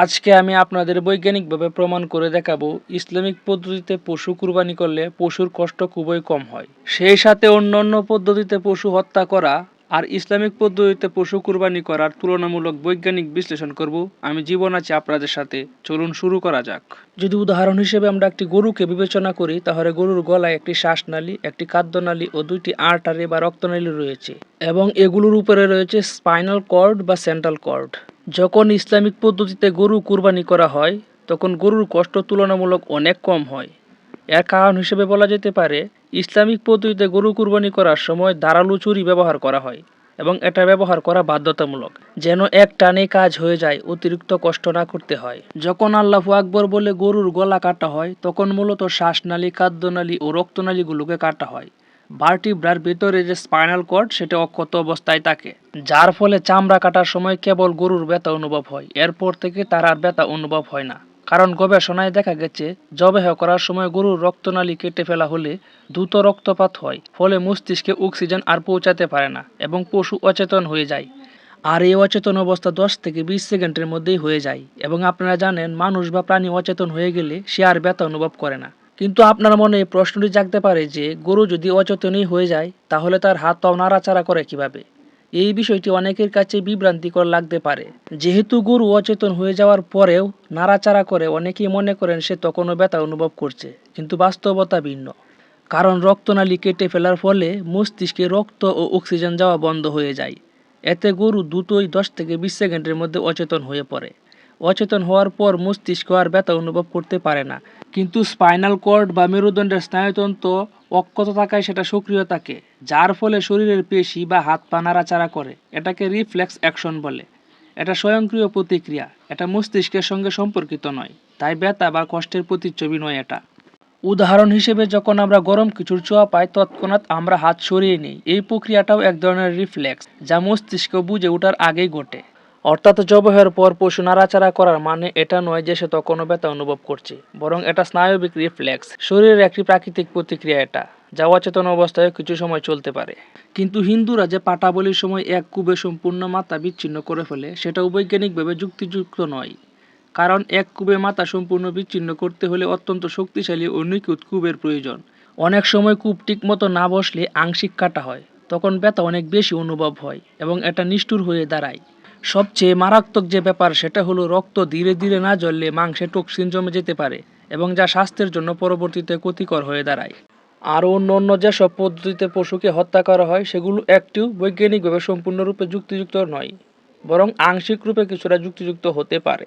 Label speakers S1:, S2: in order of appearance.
S1: আজকে আমি আপনাদের বৈজ্ঞানিকভাবে প্রমাণ করে দেখাবো, ইসলামিক পদ্ধতিতে পশু কুরবানি করলে পশুর কষ্ট খুবই কম হয়। সেই সাথে অন্য অন্য পদ্ধতিতে পশু হত্যা করা আর ইসলামিক পদ্ধতিতে পশু কুরবানি করার তুলনামূলক বৈজ্ঞানিক বিশ্লেষণ করব। আমি জীবন আছি আপনাদের সাথে। চলুন শুরু করা যাক। যদি উদাহরণ হিসেবে আমরা একটি গরুকে বিবেচনা করি, তাহলে গরুর গলায় একটি শ্বাসনালী, একটি খাদ্যনালী ও দুইটি আর্টারি বা রক্তনালী রয়েছে এবং এগুলোর উপরে রয়েছে স্পাইনাল কর্ড বা সেন্ট্রাল কর্ড। যখন ইসলামিক পদ্ধতিতে গরু কুরবানি করা হয়, তখন গরুর কষ্ট তুলনামূলক অনেক কম হয়। এর কারণ হিসেবে বলা যেতে পারে, ইসলামিক পদ্ধতিতে গরু কুরবানি করার সময় ধারালো ছুরি ব্যবহার করা হয় এবং এটা ব্যবহার করা বাধ্যতামূলক, যেন এক টানে কাজ হয়ে যায়, অতিরিক্ত কষ্ট না করতে হয়। যখন আল্লাহু আকবর বলে গরুর গলা কাটা হয়, তখন মূলত শ্বাসনালী খাদ্যনালী ও রক্তনালীগুলোকে কাটা হয়। ভার্টিব্রার ভিতরে যে স্পাইনাল কর্ড, সেটা অক্ষত অবস্থায় থাকে, যার ফলে চামড়া কাটার সময় কেবল গরুর ব্যথা অনুভব হয়। এরপর থেকে তার আর ব্যথা অনুভব হয় না। কারণ গবেষণায় দেখা গেছে, জবেহ করার সময় গরুর রক্তনালী কেটে ফেলা হলে দ্রুত রক্তপাত হয়, ফলে মস্তিষ্কে অক্সিজেন আর পৌঁছাতে পারে না এবং পশু অচেতন হয়ে যায়। আর এই অচেতন অবস্থা দশ থেকে বিশ সেকেন্ডের মধ্যেই হয়ে যায় এবং আপনারা জানেন, মানুষ বা প্রাণী অচেতন হয়ে গেলে সে আর ব্যথা অনুভব করে না। কিন্তু আপনার মনে প্রশ্নটি জাগতে পারে যে, গরু যদি অচেতনই হয়ে যায়, তাহলে তার হাত পাও নাড়াচাড়া করে কীভাবে? এই বিষয়টি অনেকের কাছে বিভ্রান্তিকর লাগতে পারে। যেহেতু গরু অচেতন হয়ে যাওয়ার পরেও নাড়াচাড়া করে অনেকেই মনে করেন সে তখনও ব্যথা অনুভব করছে, কিন্তু বাস্তবতা ভিন্ন। কারণ রক্তনালী কেটে ফেলার ফলে মস্তিষ্কে রক্ত ও অক্সিজেন যাওয়া বন্ধ হয়ে যায়। এতে গরু দ্রুতই দশ থেকে বিশ সেকেন্ডের মধ্যে অচেতন হয়ে পড়ে। অচেতন হওয়ার পর মস্তিষ্ক আর ব্যথা অনুভব করতে পারে না। কিন্তু স্পাইনাল কর্ড বা মেরুদণ্ডের স্নায়ুতন্ত্র অক্ষত থাকায় সেটা সক্রিয় থাকে, যার ফলে শরীরের পেশি বা হাত পা নাড়াচাড়া করে। এটাকে রিফ্লেক্স অ্যাকশন বলে। এটা স্বয়ংক্রিয় প্রতিক্রিয়া। এটা মস্তিষ্কের সঙ্গে সম্পর্কিত নয়। তাই ব্যথা বা কষ্টের প্রতিচ্ছবি নয় এটা। উদাহরণ হিসেবে যখন আমরা গরম কিছুর ছোঁয়া পাই, তৎক্ষণাৎ আমরা হাত সরিয়ে নিই। এই প্রক্রিয়াটাও এক ধরনের রিফ্লেক্স, যা মস্তিষ্ক বুঝে ওঠার আগেই ঘটে। অর্থাৎ জবহের পর পশু নাড়াচাড়া করার মানে এটা নয় যে সে তখনও ব্যথা অনুভব করছে, বরং এটা স্নায়বিক রিফ্লেক্স। শরীরের একটি প্রাকৃতিক প্রতিক্রিয়া এটা, যা অচেতন অবস্থায় কিছু সময় চলতে পারে। কিন্তু হিন্দুরা যে পাটাবলির সময় এক কুবে সম্পূর্ণ মাথা বিচ্ছিন্ন করে ফেলে সেটাও বৈজ্ঞানিকভাবে যুক্তিযুক্ত নয়। কারণ এক কুবে মাথা সম্পূর্ণ বিচ্ছিন্ন করতে হলে অত্যন্ত শক্তিশালী ও নিখুঁত কুবের প্রয়োজন। অনেক সময় কূপ ঠিক মতো না বসলে আংশিক কাটা হয়, তখন ব্যথা অনেক বেশি অনুভব হয় এবং এটা নিষ্ঠুর হয়ে দাঁড়ায়। সবচেয়ে মারাত্মক যে ব্যাপার সেটা হলো রক্ত ধীরে ধীরে না জ্বললে মাংসে টক্সিন জমে যেতে পারে এবং যা স্বাস্থ্যের জন্য পরবর্তীতে ক্ষতিকর হয়ে দাঁড়ায়। আরও অন্য অন্য যেসব পদ্ধতিতে পশুকে হত্যা করা হয়, সেগুলো একটিও বৈজ্ঞানিকভাবে সম্পূর্ণরূপে যুক্তিযুক্ত নয়, বরং আংশিক রূপে কিছুটা যুক্তিযুক্ত হতে পারে।